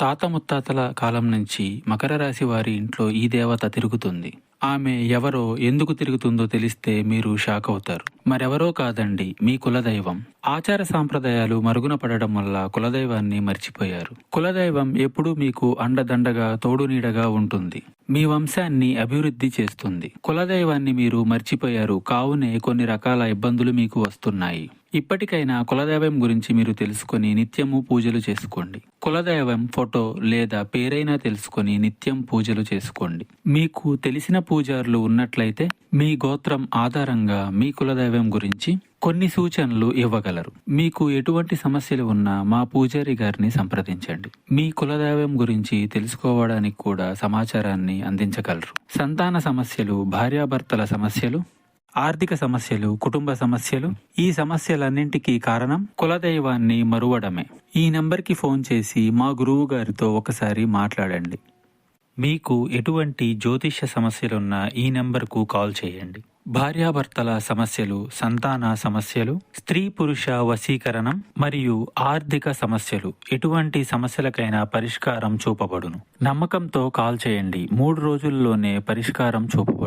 తాత ముత్తాతల కాలం నుంచి మకర రాశి వారి ఇంట్లో ఈ దేవత తిరుగుతుంది. ఆమె ఎవరో ఎందుకు తిరుగుతుందో తెలిస్తే మీరు షాక్ అవుతారు. మరెవరో కాదండి మీ కులదైవం. ఆచార సాంప్రదాయాలు మరుగున పడడం వల్ల కులదైవాన్ని మర్చిపోయారు. కులదైవం ఎప్పుడూ మీకు అండదండగా తోడునీడగా ఉంటుంది. మీ వంశాన్ని అభివృద్ధి చేస్తుంది. కులదైవాన్ని మీరు మర్చిపోయారు. కావునే కొన్ని రకాల ఇబ్బందులు మీకు వస్తున్నాయి. ఇప్పటికైనా కులదైవం గురించి మీరు తెలుసుకొని నిత్యము పూజలు చేసుకోండి. కులదైవం ఫోటో లేదా పేరైనా తెలుసుకొని నిత్యం పూజలు చేసుకోండి. మీకు తెలిసిన పూజారులు ఉన్నట్లయితే మీ గోత్రం ఆధారంగా మీ కులదైవం గురించి కొన్ని సూచనలు ఇవ్వగలరు. మీకు ఎటువంటి సమస్యలు ఉన్నా మా పూజారి గారిని సంప్రదించండి. మీ కులదైవం గురించి తెలుసుకోవడానికి కూడా సమాచారాన్ని అందించగలరు. సంతాన సమస్యలు భార్యాభర్తల సమస్యలు ఆర్థిక సమస్యలు కుటుంబ సమస్యలు ఈ సమస్యలన్నింటికీ కారణం కులదైవాన్ని మరువడమే. ఈ నంబర్కి ఫోన్ చేసి మా గురువు గారితో ఒకసారి మాట్లాడండి. మీకు ఎటువంటి జ్యోతిష్య సమస్యలున్నా ఈ నెంబర్కు కాల్ చేయండి. భార్యాభర్తల సమస్యలు సంతాన సమస్యలు స్త్రీ పురుష వశీకరణం మరియు ఆర్థిక సమస్యలు ఎటువంటి సమస్యలకైనా పరిష్కారం చూపబడును. నమ్మకంతో కాల్ చేయండి. మూడు రోజుల్లోనే పరిష్కారం చూపబడును.